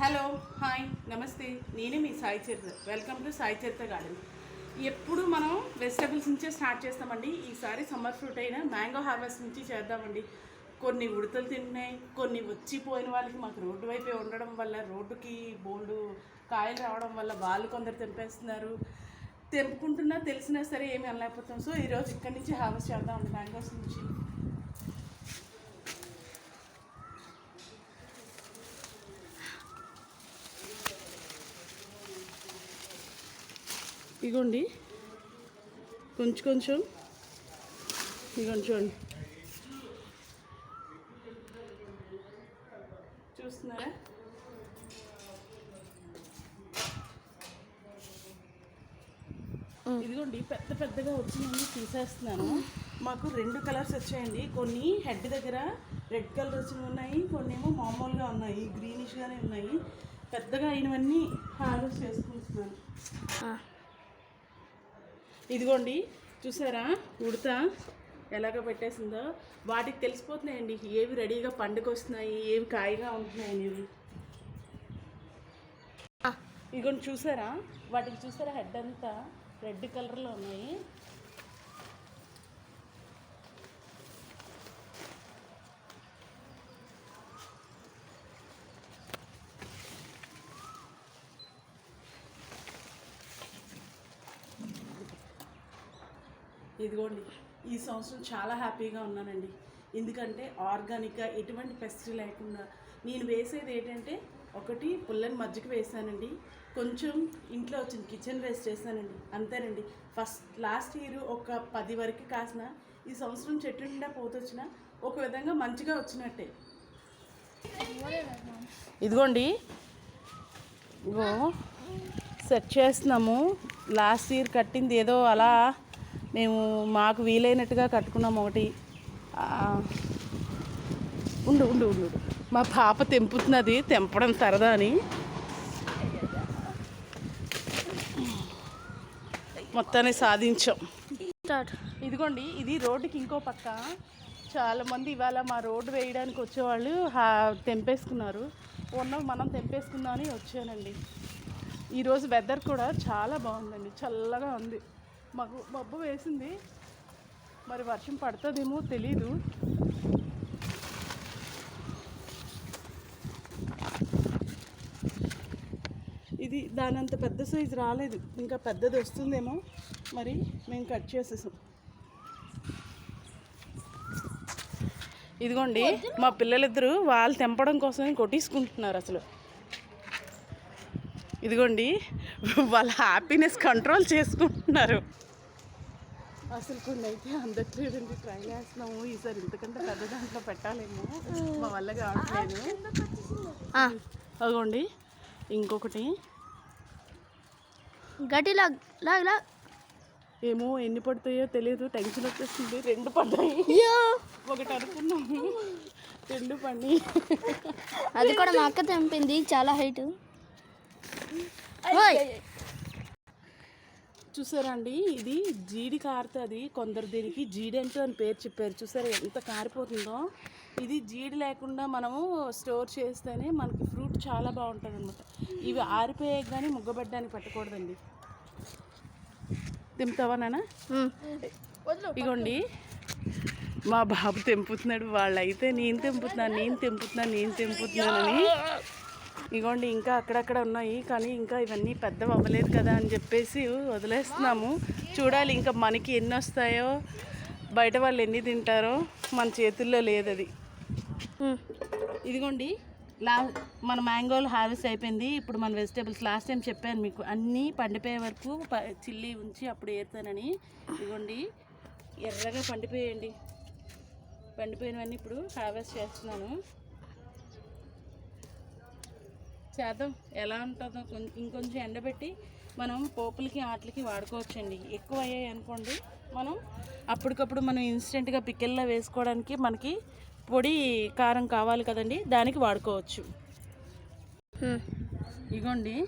Hello hi నమస్తే. నేనే మీ సాయి చరిత్ర వెల్కమ్ టు సాయి చరిత్ర గార్డెన్. ఎప్పుడు మనం వెజిటబుల్స్ నుంచే స్టార్ట్ చేస్తామండి? ఈసారి సమ్మర్ ఫ్రూట్ అయిన మ్యాంగో హార్వెస్ట్ నుంచి చేద్దామండి. కొన్ని ఉడతలు తింటున్నాయి కొన్ని వచ్చిపోయిన వాళ్ళకి మాకు రోడ్డు వైపే ఉండడం వల్ల రోడ్డుకి బోల్డు కాయలు రావడం వల్ల వాళ్ళు కొందరు తెంపేస్తున్నారు. తెంపుకుంటున్నా తెలిసినా సరే ఏమి అనలేకపోతాం. సో ఈరోజు ఇక్కడి నుంచి హార్వెస్ట్ చేద్దామండి మ్యాంగోస్ నుంచి. ఇగోండి. కొంచెం కొంచెం. ఇగోండి చూడండి. చూస్తున్నారా? ఇదిగోండి పెద్ద పెద్దగా వచ్చినవి తీసేస్తున్నాను. మాకు రెండు కలర్స్ వచ్చాయండి. కొన్ని హెడ్ దగ్గర రెడ్ కలర్ వచ్చినవి ఉన్నాయి కొన్ని ఏమో మామూలుగా ఉన్నాయి గ్రీనిష్గానే ఉన్నాయి. పెద్దగా అయినవన్నీ హార్వెస్ట్ చేసుకుంటున్నాను. ఇదిగోండి చూసారా? ఉడత ఎలాగ పెట్టేసిందో? వాటికి తెలిసిపోతున్నాయండి. ఏవి రెడీగా పండుగ వస్తున్నాయి ఏవి కాయగా ఉంటున్నాయి అనేవి. ఇదిగోండి చూసారా? వాటికి చూసారా? హెడ్ అంతా రెడ్ కలర్లో ఉన్నాయి. ఇదిగోండి ఈ సంవత్సరం చాలా హ్యాపీగా ఉన్నానండి. ఎందుకంటే ఆర్గానిక్గా ఎటువంటి పెస్ట్ లేకుండా నేను వేసేది ఏంటంటే ఒకటి పుల్లని మజ్జిగ వేసానండి. కొంచెం ఇంట్లో వచ్చింది కిచెన్ వేస్ట్ చేశానండి. అంతేనండి. ఫస్ట్ లాస్ట్ ఇయర్ ఒక పది వరకు కాసిన ఈ సంవత్సరం చెట్టు నిండా పోతొచ్చిన ఒక విధంగా మంచిగా వచ్చినట్టే. ఇదిగోండి. ఇగో సెట్ చేస్తున్నాము. లాస్ట్ ఇయర్ కట్టింది ఏదో అలా మేము మాకు వీలైనట్టుగా కట్టుకున్నాం ఒకటి. ఉండు ఉండు ఉండు. మా పాప తెంపుతున్నది తెంపడం సరదా అని. మొత్తాన్ని సాధించాం. స్టార్ట్. ఇదిగోండి ఇది రోడ్డుకి ఇంకో పక్క. చాలా మంది ఇవాళ మా రోడ్డు వేయడానికి వచ్చేవాళ్ళు తెంపేసుకున్నారు. ఉన్నవి మనం తెంపేసుకుందామని వచ్చానండి. ఈరోజు వెదర్ కూడా చాలా బాగుందండి చల్లగా ఉంది. మాకు మబ్బు వేసింది. మరి వర్షం పడుతుందేమో తెలీదు. ఇది దాని అంత పెద్ద సైజు రాలేదు. ఇంకా పెద్దది వస్తుందేమో మరి మేము కట్ చేసేసాం. ఇదిగోండి మా పిల్లలిద్దరూ వాళ్ళు తెంపడం కోసమే కొట్టేసుకుంటున్నారు అసలు. ఇదిగోండి వాళ్ళ హ్యాపీనెస్ కంట్రోల్ చేసుకుంటున్నారు. అసలు కొన్ని అయితే అందట్లేదండి ట్రై చేస్తున్నాము. ఈసారి ఇంతకంటే పెద్ద దాంట్లో పెట్టాలేమో. మా వల్ల కావట్లేదు. అదిగోండి. ఇంకొకటి. ఏమో ఎన్ని పడతాయో తెలియదు టెన్షన్ వచ్చేస్తుంది. రెండు పడ్డాయి. ఒకటి అనుకున్నాము రెండు పండి అది కూడా మా అక్క తెంపింది. చాలా హైట్. చూసారా అండి ఇది జీడి కారుతుంది కొందరు దీనికి జీడి అంటూ అని పేరు చెప్పారు. చూసారా ఎంత కారిపోతుందో? ఇది జీడి లేకుండా మనము స్టోర్ చేస్తేనే మనకి ఫ్రూట్ చాలా బాగుంటుంది అనమాట ఇవి ఆరిపోయాక కానీ ముగ్గబెట్టడానికి పెట్టకూడదండి. తింటావా నాన్న? ఇగోండి. మా బాబు తెంపుతున్నాడు. వాళ్ళైతే నేను తెంపుతున్నాను నేను తెంపుతున్నాను నేను తెంపుతున్నానని. ఇగోండి ఇంకా అక్కడక్కడ ఉన్నాయి కానీ ఇంకా ఇవన్నీ పెద్దవి అవ్వలేదు కదా అని చెప్పేసి వదిలేస్తున్నాము. చూడాలి ఇంకా మనకి ఎన్ని వస్తాయో బయట వాళ్ళు ఎన్ని తింటారో మన చేతుల్లో లేదు అది ఇదిగోండి లా మన మ్యాంగోలు హార్వెస్ట్ అయిపోయింది. ఇప్పుడు మన వెజిటేబుల్స్ లాస్ట్ టైం చెప్పాను మీకు అన్నీ పండిపోయే వరకు చిల్లి ఉంచి అప్పుడు ఏరుతానని. ఇదిగోండి ఎర్రగా పండిపోయండి. పండిపోయినవన్నీ ఇప్పుడు హార్వెస్ట్ చేస్తున్నాను. చేద్దాం. ఎలా ఉంటుందో కొం- ఇంకొంచెం ఎండబెట్టి మనం పోపులకి ఆటలకి వాడుకోవచ్చండి. ఎక్కువ అయ్యాయి అనుకోండి మనం అప్పటికప్పుడు మనం ఇన్స్టెంట్గా పికెల్లో వేసుకోవడానికి మనకి పొడి కారం కావాలి కదండి దానికి వాడుకోవచ్చు. ఇగోండి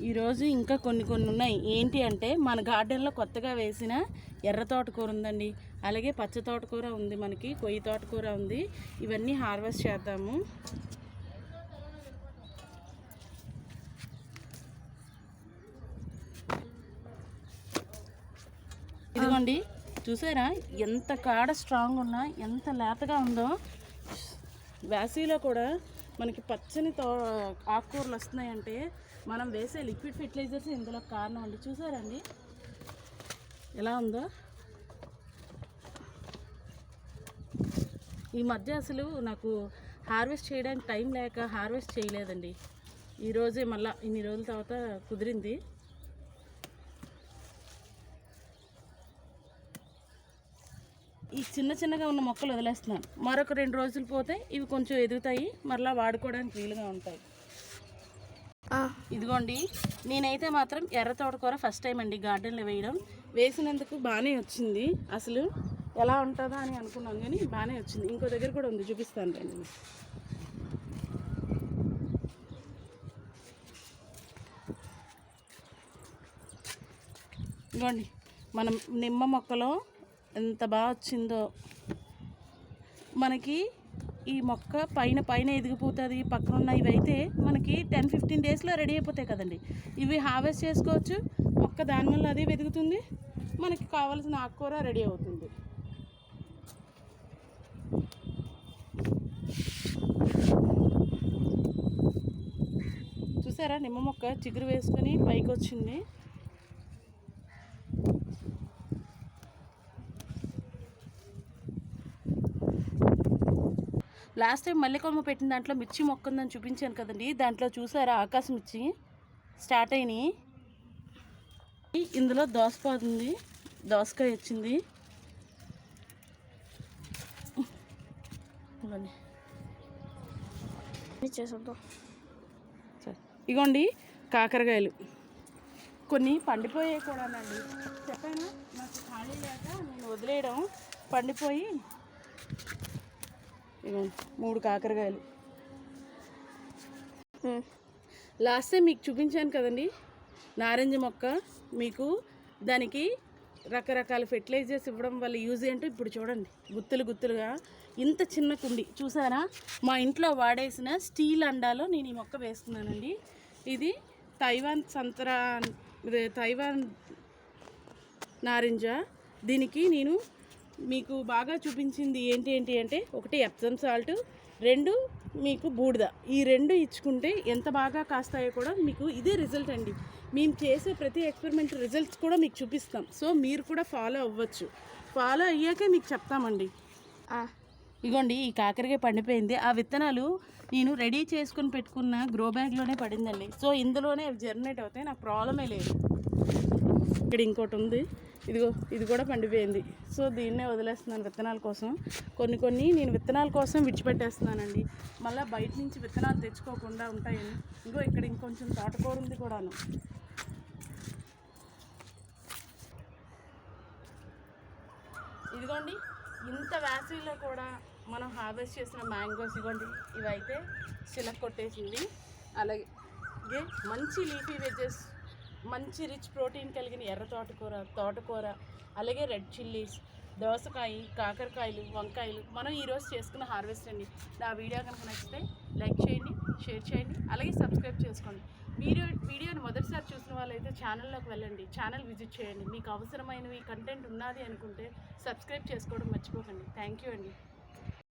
ఈరోజు ఇంకా కొన్ని కొన్ని ఉన్నాయి. ఏంటి అంటే మన గార్డెన్లో కొత్తగా వేసిన ఎర్ర తోటకూర ఉందండి. అలాగే పచ్చ తోటకూర ఉంది మనకి కొయ్యి తోటకూర ఉంది. ఇవన్నీ హార్వెస్ట్ చేద్దాము. ఇదిగోండి. చూసారా? ఎంత కాడ స్ట్రాంగ్ ఉన్నా ఎంత లేతగా ఉందో. వేసవిలో కూడా మనకి పచ్చని తో ఆకుకూరలు వస్తున్నాయంటే మనం వేసే లిక్విడ్ ఫెర్టిలైజర్స్ ఇందులో కారణం అండి. చూసారండి ఎలా ఉందో? ఈ మధ్య అసలు నాకు హార్వెస్ట్ చేయడానికి టైం లేక హార్వెస్ట్ చేయలేదండి. ఈరోజే మళ్ళీ ఇన్ని రోజుల తర్వాత కుదిరింది. ఈ చిన్న చిన్నగా ఉన్న మొక్కలు వదిలేస్తున్నాను. మరొక రెండు రోజులు పోతే ఇవి కొంచెం ఎదుగుతాయి మరలా వాడుకోవడానికి వీలుగా ఉంటాయి. ఇదిగోండి నేనైతే మాత్రం ఎర్ర తోటకూర ఫస్ట్ టైం అండి గార్డెన్లో వేయడం. వేసినందుకు బాగానే వచ్చింది. అసలు ఎలా ఉంటుందా అని అనుకున్నాం కానీ బాగానే వచ్చింది. ఇంకో దగ్గర కూడా ఉంది చూపిస్తాను రండి. ఇదిగోండి మనం నిమ్మ మొక్కలో ఎంత బాగా వచ్చిందో. మనకి ఈ మొక్క పైన పైన ఎదిగిపోతుంది పక్కన ఉన్న ఇవి అయితే మనకి టెన్ ఫిఫ్టీన్ డేస్లో రెడీ అయిపోతాయి కదండి. ఇవి హార్వెస్ట్ చేసుకోవచ్చు మొక్క దాని వల్ల అదే వెతుకుతుంది మనకి కావాల్సిన ఆకుకూర రెడీ అవుతుంది. చూసారా నిమ్మ మొక్క చిగురు వేసుకొని పైకి వచ్చింది లాస్ట్ టైం మల్లెకొమ్మ పెట్టిన దాంట్లో మిర్చి మొక్క ఉందని చూపించాను కదండి. దాంట్లో చూసారా? ఆకాశం మిర్చి స్టార్ట్ అయినాయి. ఇందులో దోసపాదు ఉంది. దోసకాయ వచ్చింది. ఇగోండి కాకరకాయలు. కొన్ని పండిపోయాయి కూడానండి. చెప్పాను నాకు ఖాళీ లేక నేను వదిలేయడం. పండిపోయి మూడు కాకరకాయలు. లాస్ట్ టైం మీకు చూపించాను కదండి నారింజ మొక్క మీకు దానికి రకరకాల ఫెర్టిలైజర్స్ ఇవ్వడం వల్ల యూజ్ ఏంటో ఇప్పుడు చూడండి. గుత్తులు గుత్తులుగా ఇంత చిన్న కుండి. చూసారా? మా ఇంట్లో వాడేసిన స్టీల్ అండాలో నేను ఈ మొక్క వేస్తున్నానండి ఇది తైవాన్ సంతరా తైవాన్ నారింజ. దీనికి నేను మీకు బాగా చూపించింది ఏంటి ఏంటి అంటే ఒకటి ఎప్సమ్ సాల్ట్ రెండు మీకు బూడిద. ఈ రెండు ఇచ్చుకుంటే ఎంత బాగా కాస్తాయో కూడా మీకు ఇదే రిజల్ట్ అండి. మేము చేసే ప్రతి ఎక్స్పెరిమెంట్ రిజల్ట్స్ కూడా మీకు చూపిస్తాం. సో మీరు కూడా ఫాలో అవ్వచ్చు. ఫాలో అయ్యాకే మీకు చెప్తామండి. ఇగోండి ఈ కాకరకాయ పండిపోయింది. ఆ విత్తనాలు నేను రెడీ చేసుకుని పెట్టుకున్న గ్రో బ్యాగ్లోనే పడిందండి. సో ఇందులోనే అవి జర్నేట్ అవుతాయి. నాకు ప్రాబ్లమే లేదు. ఇక్కడ ఇంకోటి ఉంది. ఇదిగో ఇది కూడా పండిపోయింది. సో దీన్నే వదిలేస్తున్నాను విత్తనాల కోసం. కొన్ని కొన్ని నేను విత్తనాల కోసం విడిచిపెట్టేస్తున్నానండి. మళ్ళీ బయట నుంచి విత్తనాలు తెచ్చుకోకుండా ఉంటాయని. ఇంకో ఇక్కడ ఇంకొంచెం తోటకూర ఉంది కూడాను. ఇదిగోండి ఇంత వేసవిలో కూడా మనం హార్వెస్ట్ చేసిన మ్యాంగోస్ ఇవ్వండి ఇవైతే చిలక కొట్టేసింది. అలాగే మంచి లీఫీ వెజెస్ మంచి రిచ్ ప్రోటీన్ కలిగిన ఎర్ర తోటకూర తోటకూర అలాగే రెడ్ చిల్లీస్ దోసకాయ కాకరకాయలు వంకాయలు మనం ఈరోజు చేసుకున్న హార్వెస్ట్ అండి నా వీడియో కనుక నచ్చితే లైక్ చేయండి షేర్ చేయండి అలాగే సబ్స్క్రైబ్ చేసుకోండి. వీడియో వీడియోని మొదటిసారి చూసిన వాళ్ళైతే ఛానల్లోకి వెళ్ళండి ఛానల్ విజిట్ చేయండి. మీకు అవసరమైనవి కంటెంట్ ఉన్నది అనుకుంటే సబ్స్క్రైబ్ చేసుకోవడం మర్చిపోకండి. థ్యాంక్ యూ అండి.